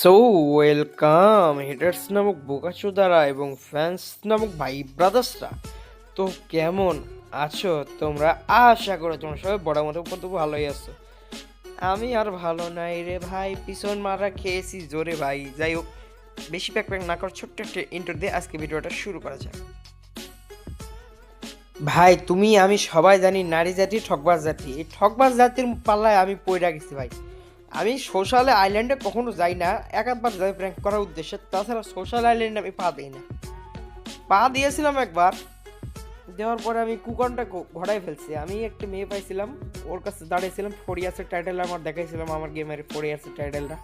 So welcome haters নামক বোকাচোদারা এবং fans নামক ভাই ব্রাদার্সরা তো কেমন আছো তোমরা? আশা করো তোমরা সবাই বড় মতো কত ভালোই আছো। আমি আর ভালো নাই রে ভাই, পিছন মারা খেয়েছি জোরে ভাই। যাই হোক, বেশি প্যাক প্যাক না কর ছোট্ট একটা ইন্টার দিয়ে আজকে ভিডিওটা শুরু করা যাক। ভাই, তুমি, আমি সবাই জানি নারী জাতি, ঠকবাজ জাতি। এই ঠকবাজ জাতির পাল্লায় আমি পড়ে গেছি ভাই। আমি সোশ্যাল আইল্যান্ডে কখনো যাই না এক একবার যাই প্র্যাঙ্ক করার উদ্দেশ্যে। তাছাড়া সোশ্যাল আইল্যান্ডে আমি পা দিই না। পা দিয়েছিলাম একবার, দেওয়ার পরে আমি কুকনটা ঘোড়াই ফেলছি। আমি একটা মেয়ে পাইছিলাম, ওর কাছে দাঁড়িয়েছিলাম ফোর ইয়ার্সের টাইটেল আমার দেখাইছিলাম, আমার গেমের ফোর ইয়ার্সের টাইটেলটা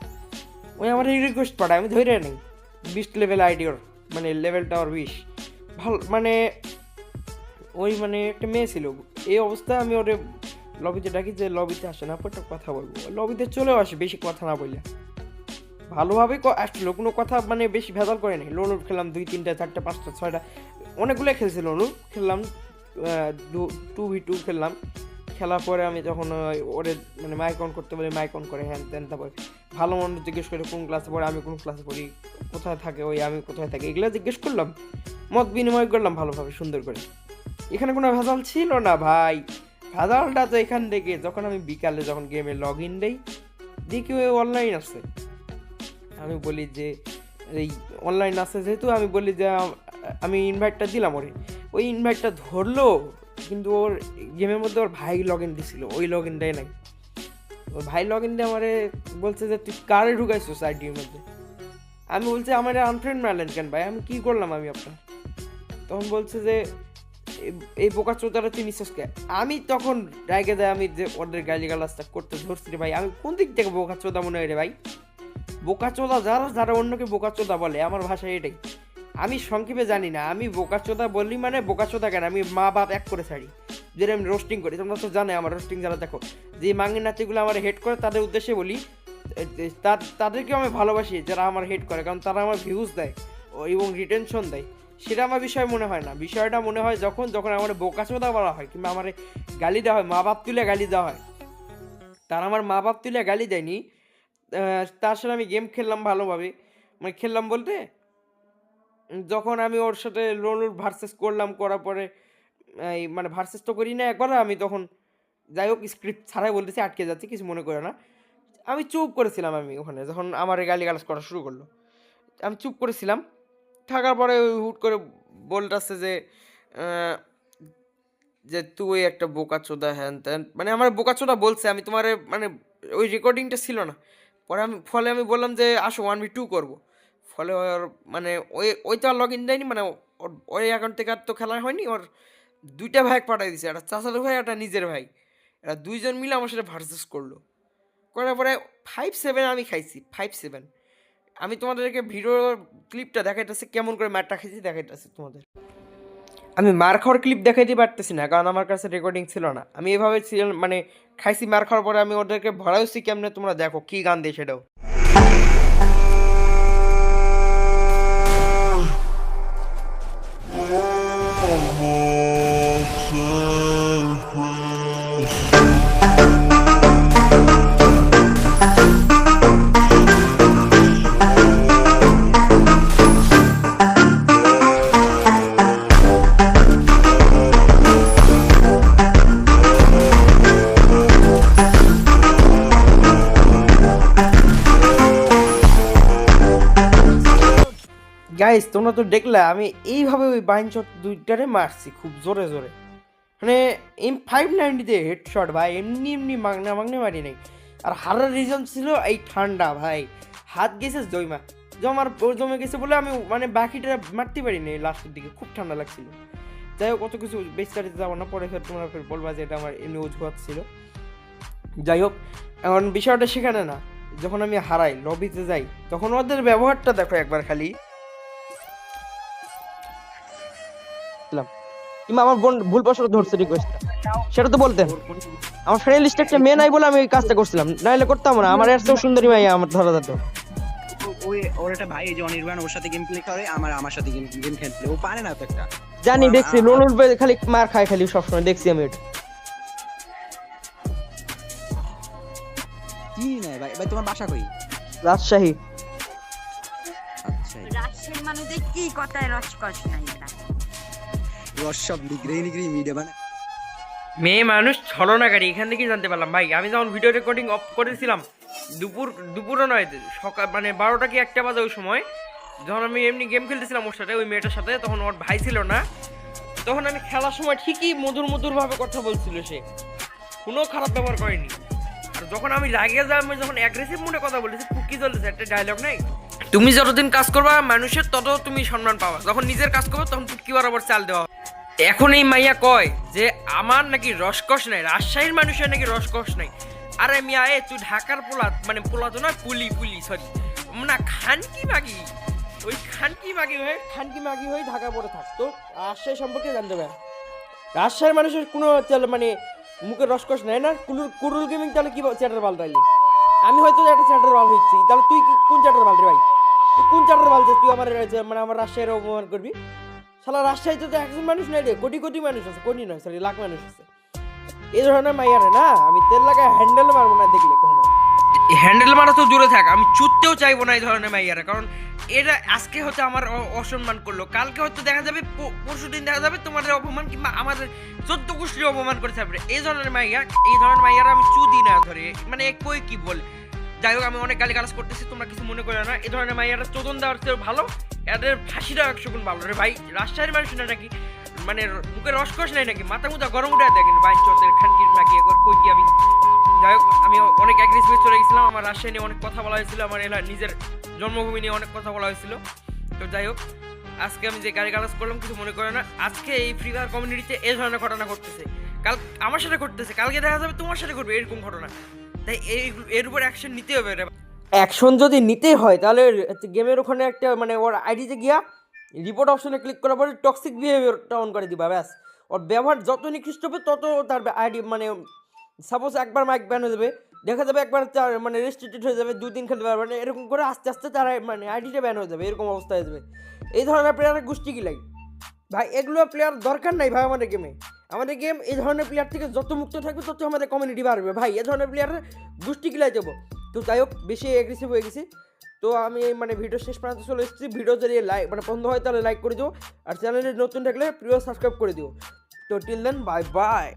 ওই আমার এই রিকোয়েস্ট পাঠায় আমি ধরে নেই। বিশ লেভেল আইডি ওর মানে লেভেলটা ওর বিশ ভালো মানে ওই মানে একটা মেয়ে ছিল। এই অবস্থায় আমি ওরে লবিতে ডাকি যে লবিতে আসে না একটা কথা বলব। লবিতে চলেও আসে, বেশি কথা না বললে। ভালোভাবে আসছিল কোনো কথা মানে বেশি ভেজাল করে নাই। লোন খেললাম দুই, তিনটা, চারটা, পাঁচটা, ছয়টা, অনেকগুলো খেলছিল অনু খেললাম টু ভি টু খেললাম। খেলার পরে আমি যখন ওরে মানে মাইক অন করতে বলে মাইক অন করে হ্যান ত্যান তারপরে ভালো মন্দ জিজ্ঞেস করে কোন ক্লাসে পড়ে, আমি কোন ক্লাসে পড়ি, কোথায় থাকে, ওই, আমি কোথায় থাকি, এগুলো জিজ্ঞেস করলাম। মত বিনিময় করলাম ভালোভাবে, সুন্দর করে। এখানে কোনো ভেজাল ছিল না ভাই। ভেজালটা তো এখান থেকে, যখন আমি বিকালে যখন গেমে লগ ইন দেই, দেখি ওই অনলাইন আছে। আমি বলি যে, এই অনলাইন আছে যেহেতু, আমি বলি যে, আমি ইনভাইটটা দিলাম ওরে। ওই ইনভাইটটা ধরলো, কিন্তু ওর গেমের মধ্যে ওর ভাই লগ ইন দিছিল, ওই লগ ইনটাই নাই। ওর ভাই লগ ইন দিয়ে আমারে বলছে যে, তুই কারে ঢুকাইছিস আইডির মধ্যে? আমি বলছি, আমার আনফ্রেন্ড মারলেন কেন ভাই? আমি কি করলাম আমি আপনার? তখন বলছে যে এই- বোকা চোদারা তুই নিশ্বাস কে আমি তখন রাগে যায় আমি যে ওদের গালি গালাজটা করতে ধরছি রে ভাই। আমি কোন দিক থেকে বোকা চোদা মনে হয় রে ভাই? বোকা চোদা যারা যারা অন্যকে বোকা চোদা বলে আমার ভাষায় এটাই। আমি সংক্ষেপে জানি না আমি বোকা চোদা বলি মানে বোকা চোদা কেন? আমি মা বাপ এক করে ছাড়ি। যেটা আমি রোস্টিং করি তোমরা তো জানে আমার রোস্টিং যারা দেখো যে মাঙ্গি নাতিগুলো আমার হেড করে তাদের উদ্দেশ্যে বলি এ, এ, তাদেরকে আমি ভালোবাসি যারা আমার হেড করে কারণ তারা আমার ভিউজ দেয় এবং রিটেনশন দেয়। সেটা আমার বিষয় মনে হয় না। বিষয়টা মনে হয় যখন যখন আমার বোকাচোদা বলা হয় কিংবা আমার গালি দেওয়া হয় মা বাপ তুলে গালি দেওয়া হয়। তার আমার মা বাপ তুলে গালি দেয়নি। তার সাথে আমি গেম খেললাম ভালোভাবে। মানে খেললাম বলতে, যখন আমি ওর সাথে লোনুর ভার্সেস করলাম, করার পরে, এই মানে ভার্সেস তো করি না একবার, আমি তখন যাই হোক স্ক্রিপ্ট ছাড়াই বলতেছি, আটকে যাচ্ছে, কিছু মনে করে না। আমি চুপ করেছিলাম আমি ওখানে, যখন আমার গালি গালাজ করা শুরু করল। আমি চুপ করেছিলাম। থাকার পরে ওই হুট করে বলতেছে যে যে তুই একটা বোকা চোদা হ্যান ত্যান। মানে আমার বোকা চোদা বলছে, আমি তোমার মানে ওই রেকর্ডিংটা ছিল না। পরে আমি, ফলে আমি বললাম যে, আসো ওয়ান বি টু করব। ফলে ওর মানে ওই ওই তো আর লগ ইন দেয়নি মানে ওর, ওই অ্যাকাউন্ট থেকে আর তো খেলা হয়নি, ওর দুইটা ভাই পাঠিয়ে দিছে, একটা চাচাতো ভাই, একটা নিজের ভাই। এরা দুইজন মিলে আমার সাথে ভার্সেস করল। করার পরে ফাইভ সেভেন আমি খাইছি ফাইভ সেভেন আমি তোমাদেরকে ভিডিও ক্লিপটা দেখাইতেছি, কেমন করে মারটা খাইছি দেখাইতেছি তোমাদের। আমি মার খাওয়ার ক্লিপ দেখাইতে পারতেছি না, কারণ আমার কাছে রেকর্ডিং ছিল না। আমি এভাবে মানে খাইছি মার খাওয়ার পরে আমি ওদেরকে ভরাইছি, কেমনে তোমরা দেখো, কি গান দিয়ে সেটাও। গাইস তোমরা তো দেখলে, আমি এইভাবে ওই বাইন শট দুইটারে মারছি খুব জোরে জোরে। মানে এম ফাইভ নাইনটিতে হেডশট ভাই, এমনি এমনি মাগনা মাগনে মারি নাই। আর হারার রিজন ছিল এই ঠান্ডা, ভাই। হাত গেছে জয়মা জমার জমে গেছে বলে আমি মানে বাকিটা মারতে পারিনি লাস্টের দিকে, খুব ঠান্ডা লাগছিল। যাই হোক কত কিছু বেস্টারিতে যাব না, পরে ফের তোমরা ফের বলবা যে এটা আমার এমনি অজুহাত ছিল যাই হোক, এখন বিষয়টা সেখানে না। যখন আমি হারাই লবিতে যাই, তখন ওদের ব্যবহারটা দেখো একবার খালি। কিংবা আমার বোন ভুল বসত ধরছে রিকোয়েস্টটা সেটা তো বলতেন। আমার ফ্রেন্ড লিস্টে একটা মেয়ে নাই বলে আমি এই কাজটা করছিলাম। নাইলে করতাম না। আমার এর চেয়েও সুন্দরী মাইয়া আমার ধরা যেত ওই ওর একটা ভাই যে অনির্বাণ ওর সাথে গেম প্লে করে আমার আমার সাথে গেম গেম খেলতে। ও পারে না তো একটা। জানি দেখছি। লোন খালি মার খায় খালি সবসময়। দেখছি আমি এটা। চিনি না ভাই? ভাই তোমার বাসা কই? রাজশাহী। মানুষদের কি কথায় রসকস নাই বানায় মেয়ে মানুষ ছলনাকারী, এখান থেকেই জানতে পারলাম। ভাই, আমি যখন ভিডিও রেকর্ডিং অফ করেছিলাম, দুপুর, দুপুরও নয়, সকাল মানে বারোটা কি একটা বাজে ওই সময়, যখন আমি এমনি গেম খেলতেছিলাম ওর সাথে, ওই মেয়েটার সাথে, তখন ওর ভাই ছিল না। তখন আমি খেলার সময় ঠিকই মধুর মধুর ভাবে কথা বলছিল সে। কোনো খারাপ ব্যবহার করেনি। যখন আমি রাগে যাই আমি যখন অ্যাগ্রেসিভ মনে কথা বলেছি ফুকি চলেছে একটা ডায়লগ নাই? তুমি যতদিন কাজ করবা, মানুষের তত তুমি সম্মান পাবা। যখন নিজের কাজ করবে, তখন ফুটকি বরাবর চাল দেওয়া। এখন এই মাইয়া কয় যে আমার নাকি রসকস নাই, রাজশাহীর মানুষের নাকি রসকস নাই। আরে মিয়া, এ তুই ঢাকার পোলা মানে পোলা তো না পুলি পুলি সরি না, খানকি মাগি ওই খানকি মাগি হয়ে খানকি মাগি হয়ে ঢাকা পড়ে থাকতো রাজশাহী সম্পর্কে জানতে পারে রাজশাহীর মানুষের কোনো মানে মুখে রসকস নাই না। কুলুর কুরুল গেমিং তাহলে কি চ্যাটার বাল তাইলে? আমি হয়তো একটা চ্যাটার বাল হচ্ছি তাহলে তুই কোন চ্যাটার বাল রে ভাই? তুই কোন চ্যাটার বাল তুই আমার মানে আমার রাজশাহীর অপমান করবি? শালা রাজশাহীতে তো একজন মানুষ নাই রে, কোটি কোটি মানুষ আছে, কোটি নয় সরি লাখ মানুষ আছে। এই ধরনের মাইয়ারে না, আমি তেল লাগায় হ্যান্ডেল মারবো না দেখলে কখনো। হ্যান্ডেল মারা তো দূরে থাক, আমি চুততেও চাইব না এই ধরনের মাইয়ারা কারণ এটা আজকে হয়তো আমার অসম্মান করল, কালকে হয়তো দেখা যাবে পরশু দিন দেখা যাবে তোমাদের অপমান কিংবা আমাদের চোদ্দ গোষ্ঠীর অপমান করে থাকবে। এই ধরনের মাইয়া, এই ধরনের মাইয়ারা আমি চুদি না ধরে মানে কই কি বল যাই হোক, আমি অনেক গালি গালাজ করতেছি, তোমরা কিছু মনে করো না। এই ধরনের মাইয়ারা চোদন দেওয়ার চেয়ে ভালো, এদের ফাঁসিটা একশো গুণ ভালো। রে ভাই, রাজশাহীর মানুষ না নাকি? মানে মুখে রসকস নাই নাকি? মাথা মুথা গরম উঠে দেখেন বাইন চোদ্দের খানকির লাগিয়ে কই কি আমি? যাই হোক, আমি অনেক অ্যাগ্রেসিভ হয়ে চলে গেছিলাম, আমার রাজশাহী নিয়ে অনেক কথা বলা হয়েছিল, আমার এলাকা নিজের জন্মভূমি নিয়ে অনেক কথা বলা হয়েছিল। তো যাই হোক, আজকে আমি যে গাড়ি গালাজ করলাম, কিছু মনে করে না। আজকে এই ফ্রি ফায়ার কমিউনিটিতে এই ধরনের ঘটনা ঘটতেছে। কাল আমার সাথে ঘটতেছে, কালকে দেখা যাবে তোমার সাথে ঘটবে, এরকম ঘটনা। তাই এর উপর অ্যাকশন নিতে হবে অ্যাকশন যদি নিতে হয়, তাহলে গেমের ওখানে একটা মানে ওর আইডিতে গিয়া রিপোর্ট অপশনে ক্লিক করার পরে টক্সিক বিহেভিয়ারটা অন করে দিবা, ব্যাস। ওর ব্যবহার যত নিকৃষ্ট হবে, তত তার আইডি মানে সাপোজ একবার মাইক ব্যান হয়ে যাবে, দেখা যাবে একবার তার মানে রেস্ট্রিক্টেড হয়ে যাবে দুই দিন খেলতে পারবে না এরকম করে আস্তে আস্তে তার মানে আইডিটা ব্যান হয়ে যাবে, এরকম অবস্থা হয়ে যাবে। এই ধরনের প্লেয়ারের গোষ্ঠী কি লাগে? ভাই, এগুলো প্লেয়ার দরকার নাই ভাই আমাদের গেমে আমাদের গেম এই ধরনের প্লেয়ার থেকে যত মুক্ত থাকবে, তত আমাদের কমিউনিটি বাড়বে। ভাই এ ধরনের প্লেয়ার গোষ্ঠী কিলাই যাব। তো যাই হোক, বেশি অ্যাগ্রেসিভ হয়ে গেছি। তো আমি মানে ভিডিও শেষ পর্যন্ত চলে এসেছি। ভিডিও যদি লাইক মানে বন্ধ হয় তাহলে লাইক করে দিও। আর চ্যানেলে নতুন থাকলে প্রিয় সাবস্ক্রাইব করে দিও। তো টিল দেন বাই বাই